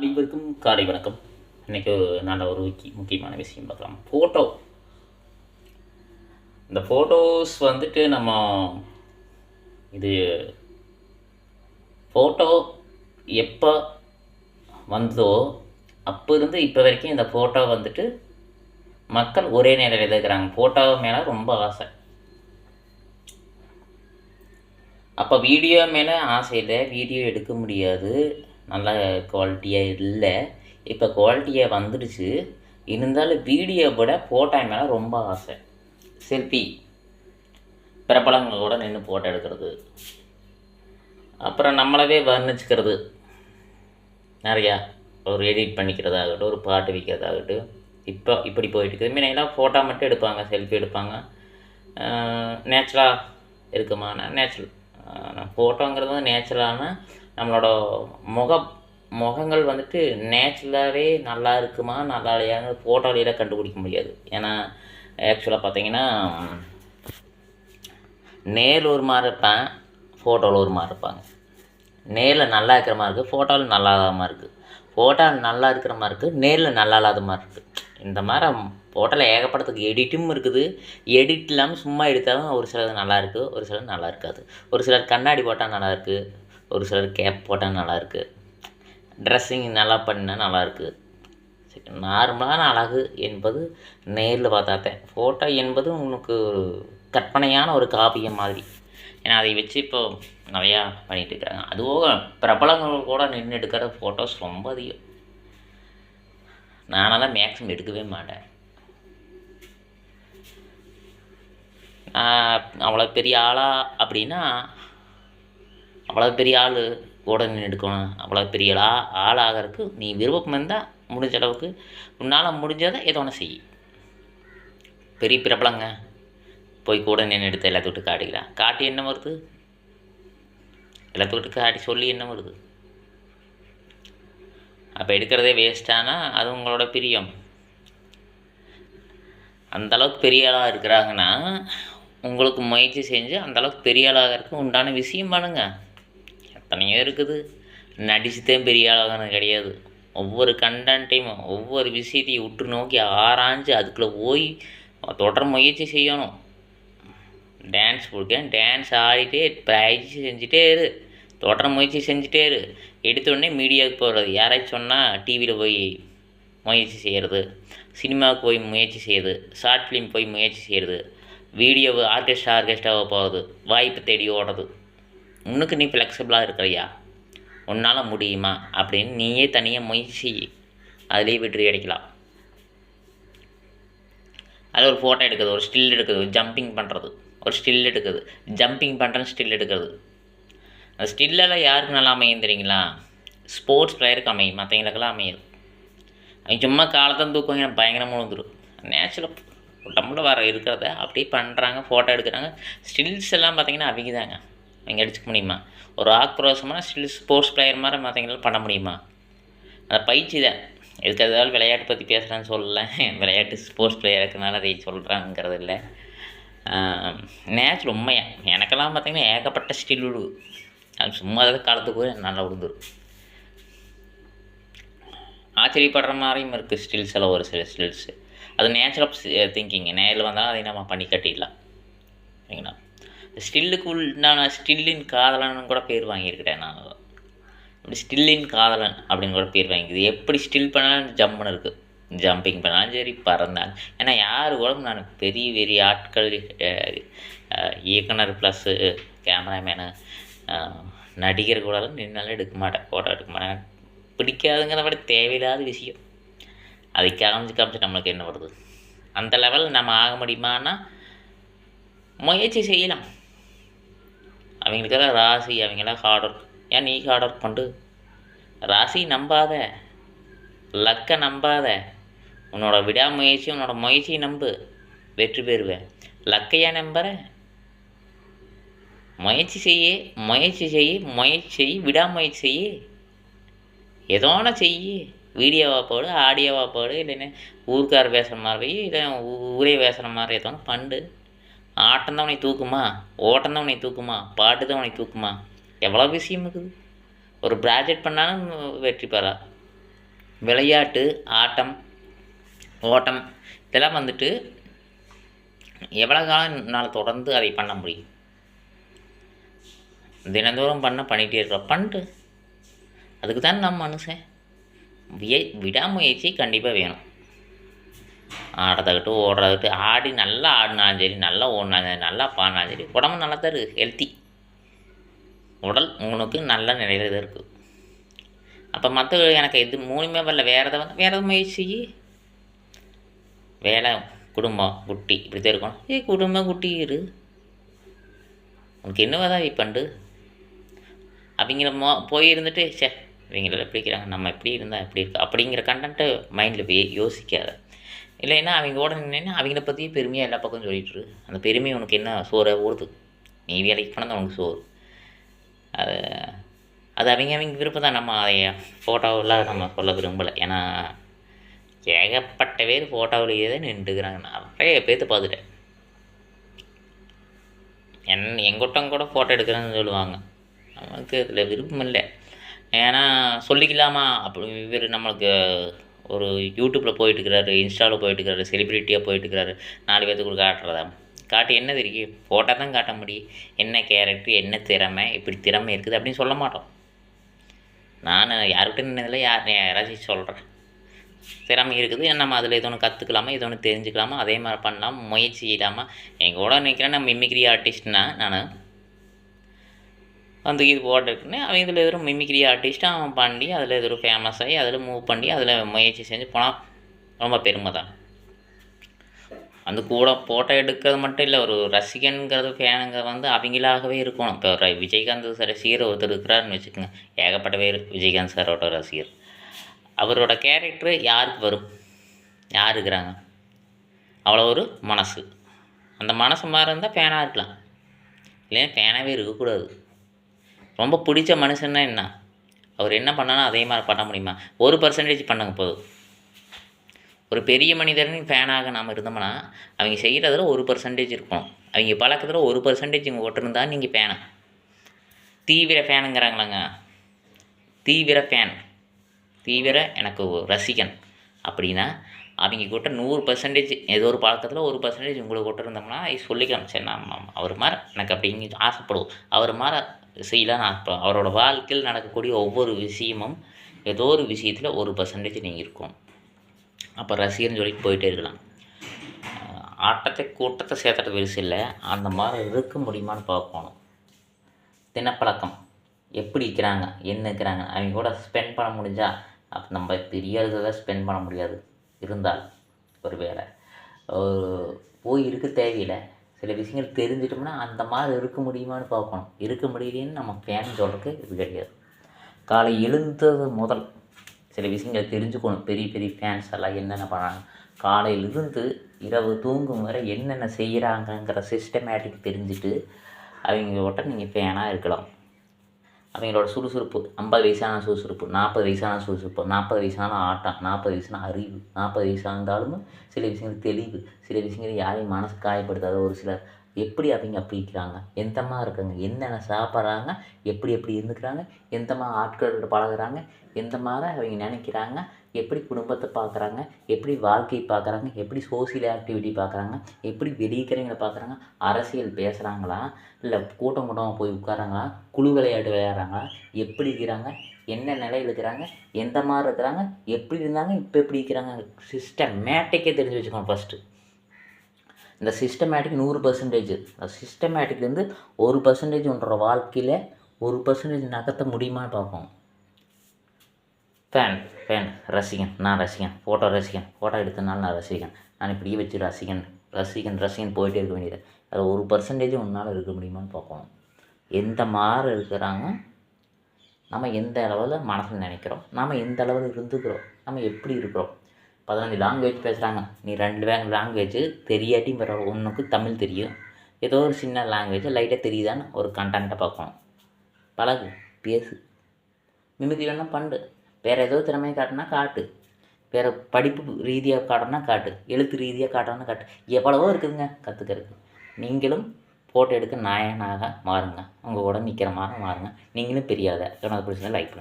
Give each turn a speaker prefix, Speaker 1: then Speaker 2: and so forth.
Speaker 1: அனைவருக்கும் காலை வணக்கம். இன்றைக்கி நல்ல ஒரு முக்கிய முக்கியமான விஷயம் பார்க்கலாம். ஃபோட்டோ இந்த ஃபோட்டோஸ் வந்துட்டு நம்ம இது ஃபோட்டோ எப்போ வந்ததோ அப்போ இருந்து இப்போ வரைக்கும் இந்த ஃபோட்டோ வந்துட்டு மக்கள் ஒரே நேரத்தில் இருக்கிறாங்க. ஃபோட்டோ மேலே ரொம்ப ஆசை. அப்போ வீடியோ மேலே ஆசை இல்லை. வீடியோ எடுக்க முடியாது. நல்ல குவாலிட்டியாக இல்லை. இப்போ குவாலிட்டியாக வந்துடுச்சு. இருந்தாலும் வீடியோ விட ஃபோட்டோ மேலே ரொம்ப ஆசை. செல்ஃபி பிரபலங்களோட நின்று ஃபோட்டோ எடுக்கிறது. அப்புறம் நம்மளவே வர்ணிச்சுக்கிறது. நிறையா. ஒரு எடிட் பண்ணிக்கிறதாகட்டும் ஒரு பாட்டு வைக்கிறதாகட்டும். இப்போ இப்படி போயிட்டு இருக்குது. முன்னெல்லாம் ஃபோட்டோ மட்டும் எடுப்பாங்க செல்ஃபி எடுப்பாங்க. நேச்சுரலாக இருக்குமானா நேச்சுரல் ஃபோட்டோங்கிறது வந்து நேச்சுரலான நம்மளோட முக முகங்கள் வந்துட்டு நேச்சுரலாகவே நல்லா இருக்குமா நல்லா இல்லையான்னு ஃபோட்டோலையில் கண்டுபிடிக்க முடியாது. ஏன்னா ஆக்சுவலாக பார்த்தீங்கன்னா நேரில் ஒரு மாதிரி இருப்பேன் ஃபோட்டோவில் ஒரு மாதிரி இருப்பாங்க. நேரில் நல்லா இருக்கிற மாதிரி இருக்குது ஃபோட்டோவில் நல்லா இல்லாத மாதிரி இருக்குது ஃபோட்டோவில் நல்லா இருக்கிற மாதிரி இருக்குது நேரில் நல்லா இல்லாத மாதிரி இருக்குது இந்த மாதிரி ஃபோட்டோவில் ஏகப்படத்துக்கு எடிட்டும் இருக்குது. எடிட் இல்லாமல் சும்மா எடுத்தாலும் ஒரு சிலது நல்லா இருக்குது ஒரு சிலது நல்லா இருக்காது. ஒரு சிலர் கண்ணாடி போட்டால் நல்லா இருக்குது ஒரு சிலர் கேப் போட்டால் நல்லாயிருக்கு. ட்ரெஸ்ஸிங் நல்லா பண்ணால் நல்லாயிருக்கு. சரி நார்மலான அழகு என்பது நேரில் பார்த்தாத்தேன் ஃபோட்டோ என்பது உனக்கு ஒரு கற்பனையான ஒரு காவியம் மாதிரி. ஏன்னா அதை வச்சு இப்போ நிறையா பண்ணிகிட்டு இருக்காங்க. அதுபோக பிரபலங்கள் கூட நின்று எடுக்கிற ஃபோட்டோஸ் ரொம்ப அதிகம். நானெல்லாம் மேக்ஸிமம் எடுக்கவே மாட்டேன். அவ்வளோ பெரிய ஆளா அப்படின்னா அவ்வளோ பெரிய ஆள் கூட நின்று எடுக்கணும். அவ்வளோ பெரிய ஆளா ஆள் ஆகிறதுக்கு நீ விருப்பம் இருந்தால் முடிஞ்ச அளவுக்கு உன்னால் முடிஞ்சதை ஏதோ ஒன்று செய். பெரிய பிரபலங்க. போய் கூட நின்று எடுத்து எல்லாத்துக்கிட்ட காட்டிக்கிறான். காட்டி என்ன வருது? எல்லாத்துக்கிட்ட காட்டி சொல்லி என்ன வருது? அப்போ எடுக்கிறதே வேஸ்ட்டானா அது உங்களோட பிரியம். அந்தளவுக்கு பெரிய ஆளாக இருக்கிறாங்கன்னா உங்களுக்கு முயற்சி செஞ்சு அந்தளவுக்கு பெரிய ஆளாகிறதுக்கு உண்டான விஷயம் பண்ணுங்கள் அத்தனையோ இருக்குது. நடிச்சுதான் பெரிய ஆளாகணும் கிடையாது. ஒவ்வொரு கண்டென்ட்டையும் ஒவ்வொரு விஷயத்தையும் உற்று நோக்கி ஆராய்ஞ்சு அதுக்குள்ளே போய் தொடர் முயற்சி செய்யணும். டான்ஸ் கொடுக்கேன் டான்ஸ் ஆடிட்டே பயிற்சி செஞ்சுட்டே இரு. தொடர் முயற்சி செஞ்சுட்டே இரு. எடுத்தோடனே மீடியாவுக்கு போகிறது யாராச்சும் சொன்னால் டிவியில் போய் முயற்சி செய்கிறது சினிமாவுக்கு போய் முயற்சி செய்யுது ஷார்ட் ஃபிலிம் போய் முயற்சி செய்கிறது வீடியோவை ஆர்கெஸ்ட்ரா ஆர்கெஸ்ட்ராவாக போகிறது வாய்ப்பு தேடி ஓடுறது. உனக்கு நீ ஃப்ளெக்சிபிளாக இருக்கிறியா? உன்னால் முடியுமா? அப்படின்னு நீயே தனியாக முயற்சி அதுலேயே வெற்றி கிடைக்கலாம் அது ஒரு ஃபோட்டோ எடுக்கிறது ஒரு ஸ்டில் எடுக்கிறது ஒரு ஜம்பிங் பண்ணுறது ஒரு ஸ்டில் எடுக்குது. ஜம்பிங் பண்ணுறேன்னு ஸ்டில் எடுக்கிறது அந்த ஸ்டில்லெல்லாம் யாருக்கு நல்லா அமையும் தெரியுங்களா? ஸ்போர்ட்ஸ் பிளேயருக்கு அமையும் மற்றவங்களுக்கெல்லாம் அமையாது. அவங்க சும்மா காலத்தான் தூக்குவாங்க எனக்கு பயங்கரமாக விழுந்துடும் நேச்சுரல் உடம்புல வர இருக்கிறத அப்படியே பண்ணுறாங்க ஃபோட்டோ எடுக்கிறாங்க. ஸ்டில்ஸ் எல்லாம் பார்த்திங்கன்னா அவங்க தாங்க அவங்க அடிச்சுக்க முடியுமா? ஒரு ஆக்ரோஷமான ஸ்டில் ஸ்போர்ட்ஸ் பிளேயர் மாதிரி மற்றவங்களால பண்ண முடியுமா? அந்த பயிற்சி தான். எதுக்கு எதாவது விளையாட்டு பற்றி பேசுகிறேன்னு சொல்லலை. விளையாட்டு ஸ்போர்ட்ஸ் பிளேயர் இருக்கிறனால அதை சொல்கிறாங்கிறது இல்லை. நேச்சுரல் உண்மையாக எனக்கெல்லாம் பார்த்திங்கன்னா ஏகப்பட்ட ஸ்டில் விடு அது சும்மா ஏதாவது காலத்துக்கு போய் நல்லா விழுந்துடும் ஆச்சரியப்படுற மாதிரியும் இருக்குது ஸ்டில்ஸ் எல்லாம் ஒரு சில ஸ்டில்ஸு அது நேச்சுரல் திங்கிங் நேரில் வந்தாலும் அதை நம்ம பண்ணி கட்டிடலாம். ஸ்டில்லுக்கு உண்டான ஸ்டில்லின் காதலன் கூட பேர் வாங்கியிருக்கிறேன் நான். இப்படி ஸ்டில்லின் காதலன் அப்படின்னு கூட பேர் வாங்கிக்குது எப்படி ஸ்டில் பண்ணாலும் ஜம்முன்னு இருக்குது ஜம்பிங் பண்ணாலும் சரி பறந்தாலும். ஏன்னா யார் கூட நான் பெரிய பெரிய ஆட்கள் இயக்குனர் ப்ளஸ்ஸு கேமராமேனு நடிகர் கூடலாம் நின்னாலும் எடுக்க மாட்டேன். ஃபோட்டோ எடுக்க மாட்டேன். பிடிக்காதுங்கிறத விட தேவையில்லாத விஷயம். அதை காமிச்சு காமிச்சு நம்மளுக்கு என்ன வருது? அந்த லெவலில் நம்ம ஆக முடியுமான்னா முயற்சி செய்யலாம். அவங்களுக்கெல்லாம் ராசி அவங்கெல்லாம் ஹார்ட் ஒர்க் ஏன் நீ ஹார்ட் ஒர்க் பண்ணு ராசி நம்பாத. லக்கை நம்பாத. உன்னோட விடாமுயற்சி உன்னோட முயற்சியை நம்பு. வெற்றி பெறுவேன் லக்கையா நம்புற? முயற்சி செய்ய முயற்சி செய்ய முயற்சி செய் விடாமுயற்சி செய்ய. ஏதோ ஒன்று செய்ய. வீடியோவாக போடு ஆடியோவாக போடு இல்லைன்னா ஊருக்கார் பேசுகிற மாதிரி இல்லை ஊரே பேசுகிற மாதிரி ஏதோ ஒன்று பண்ணு ஆட்டம் தான் உன்னை தூக்குமா? ஓட்டம் தான் உன்னை தூக்குமா? பாட்டு தான் உன்னை தூக்குமா? எவ்வளோ விஷயம் இருக்குது? ஒரு ப்ராஜெக்ட் பண்ணாலும் வெற்றி பெறா. விளையாட்டு ஆட்டம் ஓட்டம் இதெல்லாம் வந்துட்டு எவ்வளோ காலம் என்னால் தொடர்ந்து அதை பண்ண முடியும்? தினந்தோறும் பண்ண பண்ணிகிட்டே இருக்கிறோம் பண்ணிட்டு. அதுக்கு தான் நம்ம மனுஷன். விய விடாமுயற்சி கண்டிப்பாக வேணும். ஆடுறதாகட்டும் ஓடுறதாகட்டும் ஆடி நல்லா ஆடினாலும் சரி நல்லா ஓடினாலும் சரி நல்லா பாடினாலும் சரி உடம்பு நல்லா தான் இருக்குது ஹெல்த்தி உடல் உனக்கு நல்ல நிலையில் தான் இருக்குது அப்போ மற்ற எனக்கு எது மூணுமே வரல வேறு எதை வந்து வேறு எதுவும் முயற்சி வேலை குடும்பம் குட்டி இப்படி தான் இருக்கணும். ஏ குடும்பம் குட்டி இரு. உனக்கு என்ன தான் பண்ணு அப்படிங்கிற மோ போய் இருந்துட்டு சே இவங்கள எப்படி இருக்கிறாங்க நம்ம எப்படி இருந்தால் எப்படி இருக்கு அப்படிங்கிற கண்டென்ட்டு மைண்டில் போய் யோசிக்காத. இல்லைன்னா அவங்க கூட நின்று அவங்கள பற்றியே பெருமையாக எல்லா பக்கம் சொல்லிட்டுரு அந்த பெருமை உனக்கு என்ன சோறை? ஓடுது. நீ வேலைக்கு போனால் உனக்கு சோறு. அது அது அவங்க அவங்க விருப்பம் தான். நம்ம அதை ஃபோட்டோவெல்லாம் நம்ம சொல்ல விரும்பலை. ஏன்னா ஏகப்பட்ட பேர் ஃபோட்டோவிலேயே தான் நின்றுக்கிறாங்க. நான் நிறைய பேர்த்து பார்த்துட்டேன். என் எங்கிட்டம் கூட ஃபோட்டோ எடுக்கிறேன்னு சொல்லுவாங்க. நமக்கு அதில் விருப்பம் இல்லை. ஏன்னா சொல்லிக்கலாமா? அப்படி இவர் நம்மளுக்கு ஒரு யூடியூப்பில் போயிட்டுருக்கிறாரு இன்ஸ்டாவில் போயிட்டுருக்காரு செலிப்ரிட்டியாக போயிட்டுருக்கிறாரு. நாலு பேர்த்துக்கு காட்டுறதா காட்டி என்ன தெரியும் ஃபோட்டோ தான் காட்ட முடியும். என்ன கேரக்டர் என்ன திறமை இப்படி திறமை இருக்குது அப்படின்னு சொல்ல மாட்டோம். நான் யாருக்கிட்ட நின்னதில் யார் யாராச்சும் சொல்கிறேன் திறமை இருக்குது நம்ம அதில் எது ஒன்று கற்றுக்கலாமா எது ஒன்று தெரிஞ்சுக்கலாமா அதே மாதிரி பண்ணலாம் முயற்சி செய்யலாமா என் கூட நிற்கிறேன் நான் மிமிக்ரி ஆர்டிஸ்ட்னா நான் வந்து இது போட்டிருக்குன்னு அவன் இதில் எதிரும் மிமிக்ரி ஆர்டிஸ்ட்டாக அவன் பண்ணி அதில் எதிரும் ஃபேமஸ் ஆகி அதில் மூவ் பண்ணி அதில் முயற்சி செஞ்சு போனால் ரொம்ப பெருமை தான். அந்த கூட ஃபோட்டோ எடுக்கிறது மட்டும் இல்லை ஒரு ரசிகனுங்கிறது ஃபேனுங்க வந்து அவங்களாகவே இருக்கணும். இப்போ விஜயகாந்த் ரசிகர் ஒருத்தர் இருக்கிறாருன்னு வச்சுக்கோங்க. ஏகப்பட்ட பேர் விஜயகாந்த் சாரோட ரசிகர். அவரோட கேரக்டர் யாருக்கு வரும்? யார் இருக்கிறாங்க? அவ்வளோ ஒரு மனசு. அந்த மனசு மாதிரி இருந்தால் ஃபேனாக இருக்கலாம். இல்லைன்னா ஃபேனாகவே இருக்கக்கூடாது. ரொம்ப பிடிச்ச மனுஷன்னா என்ன? அவர் என்ன பண்ணாலும் அதே மாதிரி பண்ண முடியுமா? ஒரு பர்சன்டேஜ் பண்ணுங்க போதும். ஒரு பெரிய மனிதரின் ஃபேனாக நாம் இருந்தோம்னா அவங்க செய்கிறதுல ஒரு பர்சன்டேஜ் இருக்கணும். அவங்க பழக்கத்தில் ஒரு பர்சன்டேஜ் இங்கே கிட்ட நீங்கள் ஃபேனா தீவிர ஃபேனுங்கிறாங்களாங்க தீவிர ஃபேன் தீவிர எனக்கு ரசிகன். அப்படின்னா அவங்க கிட்ட நூறு பர்சன்டேஜ் ஏதோ ஒரு பழக்கத்தில் ஒரு பர்சன்டேஜ் உங்களுக்கு கிட்ட இருந்தோம்னா சொல்லிக்கலாம் சரி நான் அவர் மாதிரி எனக்கு அப்படிங்க ஆசைப்படுவோம் அவர் மாதிரி செய்யலாம் நான் அவரோட வாழ்க்கையில் நடக்கக்கூடிய ஒவ்வொரு விஷயமும் ஏதோ ஒரு விஷயத்தில் ஒரு பர்சன்டேஜ் நீங்கள் இருக்கும். அப்போ ரசிகர்னு சொல்லிட்டு போயிட்டே இருக்கலாம். ஆட்டத்தை கூட்டத்தை சேர்த்துறது பெருசு இல்லை. அந்த மாதிரி இருக்க முடியுமான்னு பார்க்கணும். தினப்பழக்கம். எப்படி இருக்கிறாங்க என்ன இருக்கிறாங்க அவங்க கூட ஸ்பெண்ட் பண்ண முடிஞ்சால் அப்போ நம்ம பெரிய ஸ்பெண்ட் பண்ண முடியாது. இருந்தால் ஒரு வேலை போய் இருக்க தேவையில்லை. சில விஷயங்கள் தெரிஞ்சிட்டோம்னா அந்த மாதிரி இருக்க முடியுமான்னு பார்க்கணும். இருக்க முடியலன்னு நம்ம ஃபேன் சொல்கிறதுக்கு இது கிடையாது காலை எழுந்தது முதல் சில விஷயங்கள் தெரிஞ்சுக்கணும். பெரிய பெரிய ஃபேன்ஸ் எல்லாம் என்னென்ன பண்ணாங்க? காலையிலிருந்து இரவு தூங்கும் வரை என்னென்ன செய்கிறாங்கங்கிற சிஸ்டமேட்டிக் தெரிஞ்சுட்டு அவங்களோட நீங்கள் ஃபேனாக இருக்கலாம். அவங்களோட சுறுசுறுப்பு ஐம்பது வயசான சுறுசுறுப்பு நாற்பது வயசான சுறுசுறுப்பு நாற்பது வயசான ஆட்டம் நாற்பது வயசான அறிவு நாற்பது வயசாக இருந்தாலும் சில விஷயங்கள் தெளிவு சில விஷயங்கள் யாரையும் மனசு காயப்படுத்தாத ஒரு சிலர் எப்படி அவங்க அப்படி இருக்கிறாங்க இருக்காங்க? என்னென்ன சாப்பிட்றாங்க? எப்படி எப்படி இருந்துக்கிறாங்க? எந்த ஆட்களோட பழகுறாங்க? எந்த மாதிரி அவங்க நினைக்கிறாங்க? எப்படி குடும்பத்தை பார்க்குறாங்க? எப்படி வாழ்க்கையை பார்க்குறாங்க? எப்படி சோசியல் ஆக்டிவிட்டி பார்க்குறாங்க? எப்படி வெளியிக்கிறவங்களை பார்க்குறாங்க? அரசியல் பேசுகிறாங்களா இல்லை கூட்டம் கூட்டமாக போய் உட்காராங்களா குழு விளையாட்டு விளையாடுறாங்களா? எப்படி இருக்கிறாங்க? என்ன நிலையில் இருக்கிறாங்க? எந்த மாதிரி இருக்கிறாங்க? எப்படி இருந்தாங்க? இப்போ எப்படி இருக்கிறாங்க? சிஸ்டமேட்டிக்கே தெரிஞ்சு வச்சுக்கோங்க ஃபஸ்ட்டு இந்த சிஸ்டமேட்டிக் நூறு பர்சன்டேஜ் அந்த சிஸ்டமேட்டிக்லேருந்து ஒரு பர்சன்டேஜ் உன்னோட வாழ்க்கையில் ஒரு பர்சன்டேஜ் நகர்த்த முடியுமான்னு பார்ப்போம். ஃபேன் ஃபேன் ரசிகன் நான் ரசிகன். ஃபோட்டோ ரசிகன். ஃபோட்டோ எடுத்தனால நான் ரசிகன். நான் இப்படியே வச்சு ரசிகன் ரசிகன் ரசிகன் போயிட்டே இருக்க வேண்டியது. அதில் ஒரு பர்சன்டேஜ் உன்னால் இருக்க முடியுமான்னு பார்க்கணும் எந்த மாதிரி இருக்கிறாங்க? நம்ம எந்த அளவில் மனசில் நினைக்கிறோம்? நம்ம எந்த அளவில் இருந்துக்கிறோம்? நம்ம எப்படி இருக்கிறோம்? பதினஞ்சு லாங்குவேஜ் பேசுகிறாங்க நீ ரெண்டு வே லாங்குவேஜ் தெரியாட்டியும் பரவாயில்ல ஒன்றுக்கு தமிழ் தெரியும். ஏதோ ஒரு சின்ன லாங்குவேஜ் லைட்டாக தெரியுதான்னு ஒரு கண்டென்ட்டை பார்க்கணும். பழகு பேசு. மிமிக்ரி வேணால் பண்ணு. வேறு ஏதோ திறமையை காட்டுனா காட்டு. வேறு படிப்பு ரீதியாக காட்டணும்னா காட்டு. எழுத்து ரீதியாக காட்டணும்னா காட்டு. எவ்வளவோ இருக்குதுங்க கற்றுக்கிறதுக்கு நீங்களும் ஃபோட்டோ எடுக்க நாயனாக மாறுங்க. உங்கள் கூட நிற்கிற மாதிரி மாறுங்க. நீங்களும் பெரியாத எனக்கு பிடிச்சதை லைக் பண்ணுங்கள்